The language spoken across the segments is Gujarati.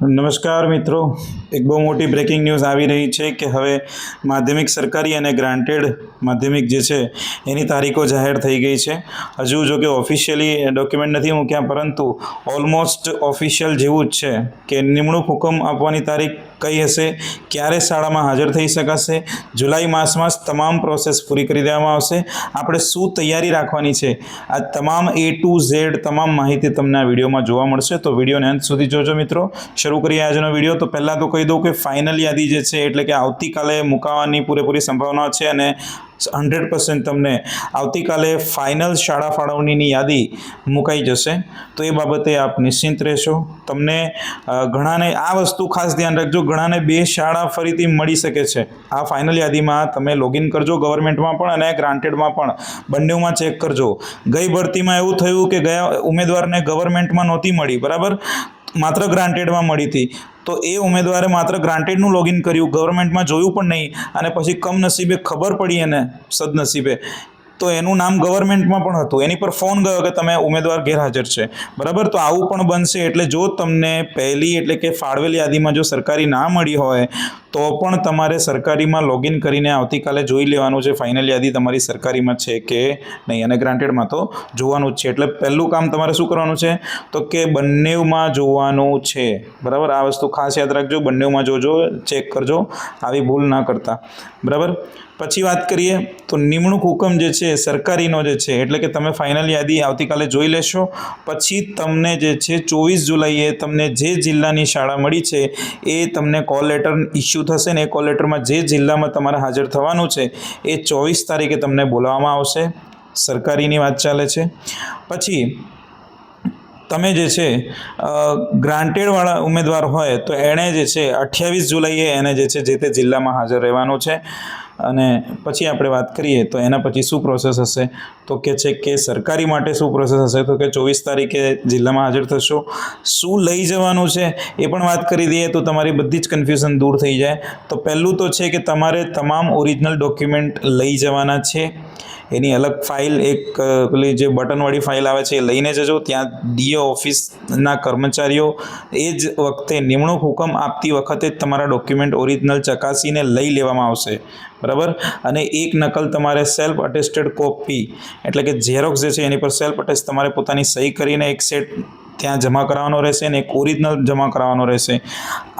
નમસ્કાર મિત્રો. એક બહુ મોટી બ્રેકિંગ ન્યૂઝ આવી રહી છે કે હવે માધ્યમિક સરકારી અને ગ્રાન્ટેડ માધ્યમિક જે છે એની તારીખો જાહેર થઈ ગઈ છે. હજુ જો કે ઓફિશિયલી ડોક્યુમેન્ટ નથી મૂક્યા, પરંતુ ઓલમોસ્ટ ઓફિશિયલ જેવું જ છે કે નિમણૂક હુકમ આપવાની તારીખ કઈ હશે? ક્યારે શાળામાં હાજર થઈ શકાશે? જુલાઈ માસમાં તમામ પ્રોસેસ પૂરી કરી દેવામાં આવશે. આપણે શું તૈયારી રાખવાની છે? આ તમામ એ ટુ ઝેડ તમામ માહિતી તમને આ વિડીયોમાં જોવા મળશે. તો વિડીયોને અંત સુધી જોજો મિત્રો. શરૂ કરીએ આજનો વીડિયો. તો પહેલાં તો કહી દઉં કે ફાઇનલ યાદી જે છે, એટલે કે આવતીકાલે મુકાવાની પૂરેપૂરી સંભાવના છે અને હંડ્રેડ પર્સન્ટ તમને આવતીકાલે ફાઇનલ શાળા ફાળવણીની યાદી મુકાઈ જશે. તો એ બાબતે આપ નિશ્ચિંત રહેશો. તમને ઘણાને આ વસ્તુ ખાસ ધ્યાન રાખજો. ઘણાને બે શાળા ફરીથી મળી શકે છે. આ ફાઇનલ યાદીમાં તમે લોગિન કરજો ગવર્મેન્ટમાં પણ અને ગ્રાન્ટેડમાં પણ. બંનેમાં ચેક કરજો. ગઈ ભરતીમાં એવું થયું કે ગયા ઉમેદવારને ગવર્મેન્ટમાં નહોતી મળી. બરાબર? માત્ર ગ્રાન્ટેડમાં મળી હતી. તો એ ઉમેદવારે માત્ર ગ્રાન્ટેડનું લોગિન કર્યું ગવર્મેન્ટમાં જોયું પણ નહીં અને પછી કમનસીબે ખબર પડી એને, સદનસીબે. તો એનું નામ ગવર્મેન્ટમાં પણ હતું. એની પર ફોન ગયો કે તમે ઉમેદવાર ગેરહાજર છે. બરાબર? તો આવું પણ બનશે એટલે જો તમને પહેલી એટલે કે ફાળવેલ યાદીમાં જો સરકારી ના મળી હોય, તો પણ તમારે સરકારીમાં લોગિન કરીને આવતીકાલે જોઈ લેવાનું છે. ફાઇનલ યાદી તમારી સરકારીમાં છે કે નહીં? અને ગ્રાન્ટેડમાં તો જોવાનું જ છે. એટલે પહેલું કામ તમારે શું કરવાનું છે? તો કે બંનેમાં જોવાનું છે. બરાબર? આ વસ્તુ ખાસ યાદ રાખજો. બંનેમાં જોજો ચેક કરજો. આવી ભૂલ ના કરતા. બરાબર? પછી વાત કરીએ, તો નિમણૂક હુકમ જે છે, સરકારીનો જે છે, એટલે કે તમે ફાઇનલ યાદી આવતીકાલે જોઈ લેશો. પછી તમને જે છે, ચોવીસ જુલાઈએ તમને જે જિલ્લાની શાળા મળી છે, એ તમને કોલ લેટર ઇસ્યુ થશે ને એ કોલ લેટરમાં જે જિલ્લામાં તમારે હાજર થવાનું છે, એ ચોવીસ તારીખે તમને બોલાવવામાં આવશે. સરકારીની વાત ચાલે છે. પછી તમે જે છે ગ્રાન્ટેડવાળા ઉમેદવાર હોય તો એણે જે છે, અઠ્યાવીસ જુલાઈએ એને જે છે, જે તે જિલ્લામાં હાજર રહેવાનું છે. અને પછી આપણે વાત કરીએ તો એના પછી શું પ્રોસેસ હશે? તો કે છે કે સરકારી માટે શું પ્રોસેસ હશે? તો કે ચોવીસ તારીખે જિલ્લામાં હાજર થશો. શું લઈ જવાનું છે એ પણ વાત કરી દઈએ તો તમારી બધી જ કન્ફ્યુઝન દૂર થઈ જાય. તો પહેલું તો છે કે તમારે તમામ ઓરિજિનલ ડોક્યુમેન્ટ લઈ જવાના છે. એની અલગ ફાઇલ એક પેલી જે બટનવાળી ફાઇલ આવે છે એ લઈને જજો. ત્યાં ડીઓ ઓફિસના કર્મચારીઓ એ જ વખતે નિમણૂક હુકમ આપતી વખતે જ તમારા ડોક્યુમેન્ટ ઓરિજિનલ ચકાસીને લઈ લેવામાં આવશે. બરાબર? અને એક નકલ તમારે સેલ્ફ અટેસ્ટેડ કોપી એટલે કે ઝેરોક્સ જે છે એની પર સેલ્ફ અટેસ્ટ તમારે પોતાની સહી કરીને એક સેટ ત્યાં જમા કરાવવાનો રહેશે અને એક ઓરિજિનલ જમા કરાવવાનો રહેશે.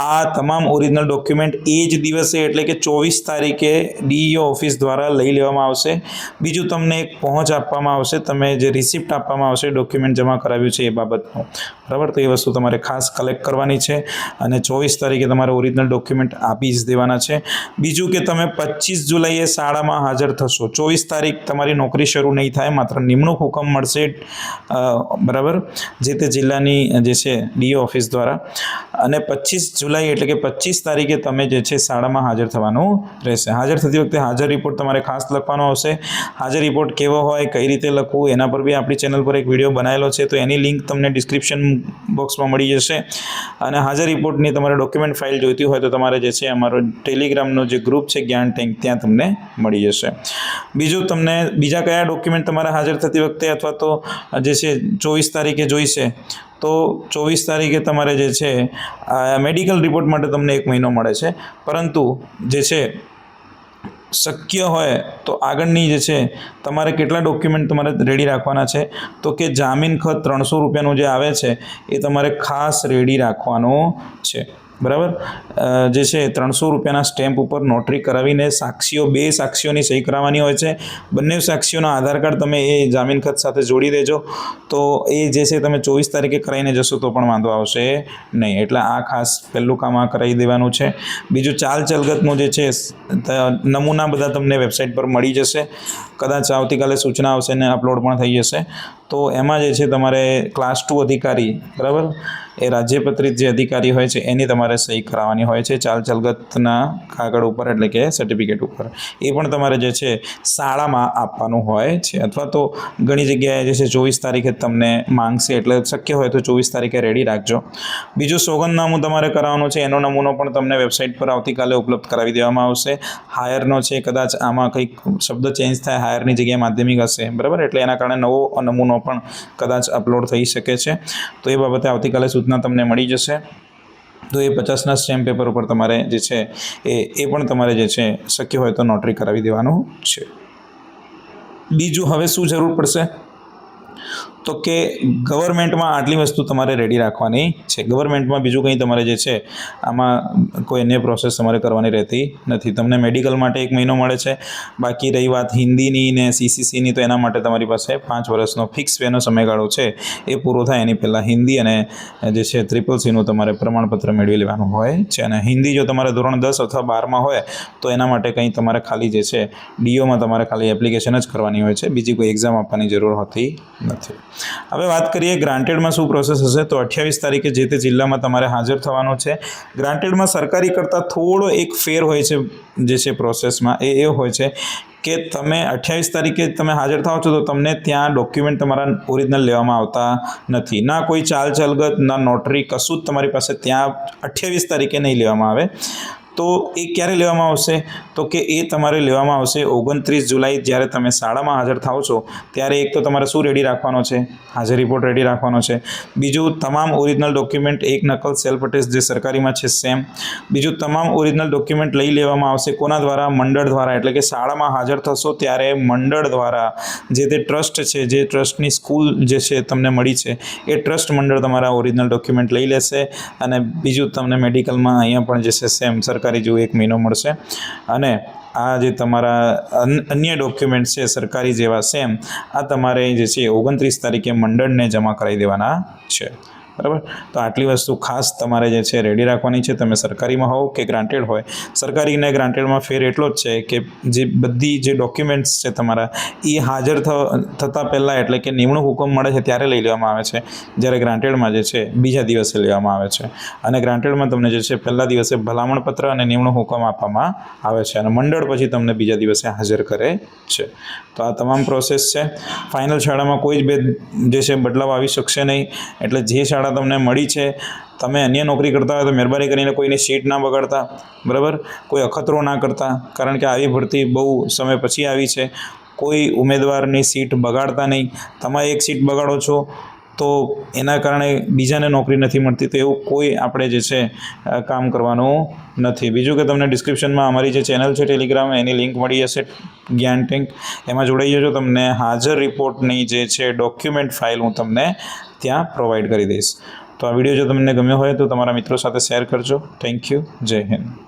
આ તમામ ઓરિજિનલ ડોક્યુમેન્ટ એ જ દિવસે એટલે કે ચોવીસ તારીખે ડીઈઓ ઓફિસ દ્વારા લઈ લેવામાં આવશે. બીજું તમને એક પહોંચ આપવામાં આવશે. તમે જે રિસિપ્ટ આપવામાં આવશે ડોક્યુમેન્ટ જમા કરાવ્યું છે એ બાબતનું. બરાબર? તો એ વસ્તુ તમારે ખાસ કલેક્ટ કરવાની છે અને ચોવીસ તારીખે તમારે ઓરિજિનલ ડોક્યુમેન્ટ આપી જ દેવાના છે. બીજું કે તમે પચીસ જુલાઈએ શાળામાં હાજર થશો. ચોવીસ તારીખ તમારી નોકરી શરૂ નહીં થાય, માત્ર નિમણૂક હુકમ મળશે. બરાબર? જે તે જિલ્લાની જે છે ડીઓ ઓફિસ દ્વારા અને પચીસ જુલાઈ એટલે કે પચીસ તારીખે તમે જે છે શાળામાં હાજર થવાનું રહેશે. હાજર થતી વખતે હાજર રિપોર્ટ તમારે ખાસ લખવાનો આવશે હાજર રિપોર્ટ કેવો હોય, કઈ રીતે લખવું, એના પર બી આપણી ચેનલ પર એક વીડિયો બનાવેલો છે, તો એની લિંક તમને ડિસ્ક્રિપ્શન બોક્સમાં મળી જશે. અને હાજર રિપોર્ટની તમારે ડોક્યુમેન્ટ ફાઇલ જોઈતી હોય, તો તમારે જે છે અમારો ટેલિગ્રામનો જે ગ્રુપ છે જ્ઞાન ટેન્ક ત્યાં તમને મળી જશે. બીજું તમને, બીજા કયા ડોક્યુમેન્ટ તમારે હાજર થતી વખતે અથવા તો જે છે ચોવીસ તારીખે જોઈશે તો ચોવીસ તારીખે તમારે જે છે મેડિકલ રિપોર્ટ માટે તમને એક મહિનો મળે છે. પરંતુ જે છે, શક્ય હોય તો આગળની જે છે, તમારે કેટલા ડોક્યુમેન્ટ તમારે રેડી રાખવાના છે? તો કે જામીન ખત ત્રણસો રૂપિયાનું જે આવે છે, એ તમારે ખાસ રેડી રાખવાનું છે. બરાબર? જે છે, ત્રણસો રૂપિયાના સ્ટેમ્પ ઉપર નોટરી કરાવીને સાક્ષીઓ, બે સાક્ષીઓની સહી કરાવવાની હોય છે. બંને સાક્ષીઓના આધાર કાર્ડ તમે એ જામીન ખત સાથે જોડી દેજો. તો એ જે છે, તમે ચોવીસ તારીખે કરાવીને જશો તો પણ વાંધો આવશે નહીં. એટલે આ ખાસ પહેલું કામ આ કરાવી દેવાનું છે. બીજું ચાલ ચલગતનું જે છે નમૂના બધા તમને વેબસાઇટ પર મળી જશે. કદાચ આવતીકાલે સૂચના આવશે ને અપલોડ પણ થઈ જશે. તો એમાં જે છે તમારે ક્લાસ ટુ અધિકારી, બરાબર? એ રાજ્યપત્રિત જે અધિકારી હોય છે, એની તમારે સહી કરાવવાની હોય છે, ચાલ ચલગતના કાગળ ઉપર, એટલે કે સર્ટિફિકેટ ઉપર. એ પણ તમારે જે છે, શાળામાં આપવાનું હોય છે. અથવા તો ઘણી જગ્યાએ જે છે, ચોવીસ તારીખે તમને માંગશે, એટલે શક્ય હોય તો ચોવીસ તારીખે રેડી રાખજો. બીજું સોગંદનામું તમારે કરાવવાનું છે, એનો નમૂનો પણ તમને વેબસાઇટ પર આવતીકાલે ઉપલબ્ધ કરાવી દેવામાં આવશે. હાયરનો છે, કદાચ આમાં કંઈક શબ્દ ચેન્જ થાય હાયરની જગ્યાએ માધ્યમિક હશે, બરાબર? એટલે એના કારણે નવો નમૂનો પણ કદાચ અપલોડ થઈ શકે છે. તો એ બાબતે આવતીકાલે સૂચના તમને મળી જશે. તો એ પચાસના સ્ટેમ્પ પેપર ઉપર તમારે જે છે એ એ પણ તમારે જે છે શક્ય હોય તો નોટરી કરાવી દેવાનું છે. બીજું હવે શું જરૂર પડશે? તો કે ગવર્મેન્ટમાં આટલી વસ્તુ તમારે રેડી રાખવાની છે. ગવર્મેન્ટમાં બીજું કંઈ તમારે જે છે, આમાં કોઈ અન્ય પ્રોસેસ તમારે કરવાની રહેતી નથી. તમને મેડિકલ માટે એક મહિનો મળે છે. બાકી રહી વાત હિન્દીની ને સીસીસીની તો એના માટે તમારી પાસે પાંચ વર્ષનો ફિક્સ વેનો સમયગાળો છે. એ પૂરો થાય એની પહેલાં હિન્દી અને જે છે ત્રિપલ સીનું તમારે પ્રમાણપત્ર મેળવી લેવાનું હોય છે. અને હિન્દી જો તમારે ધોરણ દસ અથવા બારમાં હોય, તો એના માટે કંઈ તમારે ખાલી જે છે ડીઓમાં તમારે ખાલી એપ્લિકેશન જ કરવાની હોય છે. બીજી કોઈ એક્ઝામ આપવાની જરૂર હોતી નથી. હવે વાત કરીએ ગ્રાન્ટેડમાં શું પ્રોસેસ હશે? તો અઠ્યાવીસ તારીખે જે તે જિલ્લામાં તમારે હાજર થવાનું છે. ગ્રાન્ટેડમાં સરકારી કરતાં થોડો એક ફેર હોય છે જે છે પ્રોસેસમાં એ એ હોય છે કે તમે અઠ્યાવીસ તારીખે તમે હાજર થાઓ છો તો તમને ત્યાં ડોક્યુમેન્ટ તમારા ઓરિજિનલ લેવામાં આવતા નથી. ના કોઈ ચાલ ચાલગત ના નોટરી કશું જ તમારી પાસે ત્યાં અઠ્યાવીસ તારીખે નહીં લેવામાં આવે. તો એ ક્યારે લેવામાં આવશે? તો કે એ તમારે લેવામાં આવશે ઓગણત્રીસ જુલાઈ જ્યારે તમે શાળામાં હાજર થાઓ છો, ત્યારે એક તો તમારે શું રેડી રાખવાનો છે? હાજર રિપોર્ટ રેડી રાખવાનો છે. બીજું, તમામ ઓરિજિનલ ડોક્યુમેન્ટ એક નકલ સેલ્ફ અટેસ્ટ જે સરકારીમાં છે સેમ બીજું, તમામ ઓરિજિનલ ડોક્યુમેન્ટ લઈ લેવામાં આવશે કોના દ્વારા? મંડળ દ્વારા. એટલે કે શાળામાં હાજર થશો ત્યારે મંડળ દ્વારા. જે તે ટ્રસ્ટ છે, જે ટ્રસ્ટની સ્કૂલ જે છે તમને મળી છે, એ ટ્રસ્ટ મંડળ તમારા ઓરિજિનલ ડોક્યુમેન્ટ લઈ લેશે. અને બીજું, તમને મેડિકલમાં અહીંયા પણ જે છે સેમ સરકારી જેવું એક મહિનો મળશે. અને આ જે તમારા અન- અન્ય ડોક્યુમેન્ટ છે, સરકારી જેવા સેમ આ તમારે જે છે ઓગણત્રીસ તારીખે મંડળને જમા કરાવી દેવાના છે. બરાબર? તો આટલી વસ્તુ ખાસ તમારે જે છે રેડી રાખવાની છે. તમે સરકારીમાં હોવ કે ગ્રાન્ટેડ હોય. સરકારી અને ગ્રાન્ટેડમાં ફેર એટલો જ છે કે જે બધી જે ડોક્યુમેન્ટ્સ છે તમારા, એ હાજર થતાં પહેલાં એટલે કે નિમણૂક હુકમ મળે છે ત્યારે લઈ લેવામાં આવે છે. જ્યારે ગ્રાન્ટેડમાં જે છે, બીજા દિવસે લેવામાં આવે છે. અને ગ્રાન્ટેડમાં તમને જે છે, પહેલા દિવસે ભલામણ પત્ર અને નિમણૂક હુકમ આપવામાં આવે છે અને મંડળ પછી તમને બીજા દિવસે હાજર કરે છે. તો આ તમામ પ્રોસેસ છે. ફાઇનલ શાળામાં કોઈ જ બે જે છે, બદલાવ આવી શકશે નહીં. એટલે જે શાળા તમને મળી છે. તમે અન્ય નોકરી કરતા હોય તો મહેરબાની કરીને કોઈની સીટ ના બગાડતા. બરાબર? કોઈ અખતરો ના કરતા. કારણ કે આવી ભરતી બહુ સમય પછી આવી છે. કોઈ ઉમેદવારની સીટ બગાડતા નહીં. તમે એક સીટ બગાડો છો. તો એના કારણે બીજાને નોકરી નથી મળતી, તો એવું કોઈ આપણે જે છે કામ કરવાનું નથી. બીજું કે તમને ડિસ્ક્રિપ્શનમાં અમારી જે ચેનલ છે ટેલિગ્રામ એની લિંક મળી જશે જ્ઞાન ટેન્ક એમાં જોડાઈ જજો, તમને હાજર રિપોર્ટની જે છે ડોક્યુમેન્ટ ફાઇલ હું તમને ત્યાં પ્રોવાઈડ કરી દઈશ. તો આ વીડિયો જો તમને ગમ્યો હોય, તો તમારા મિત્રો સાથે શેર કરજો. થેન્ક યુ જય હિન્દ.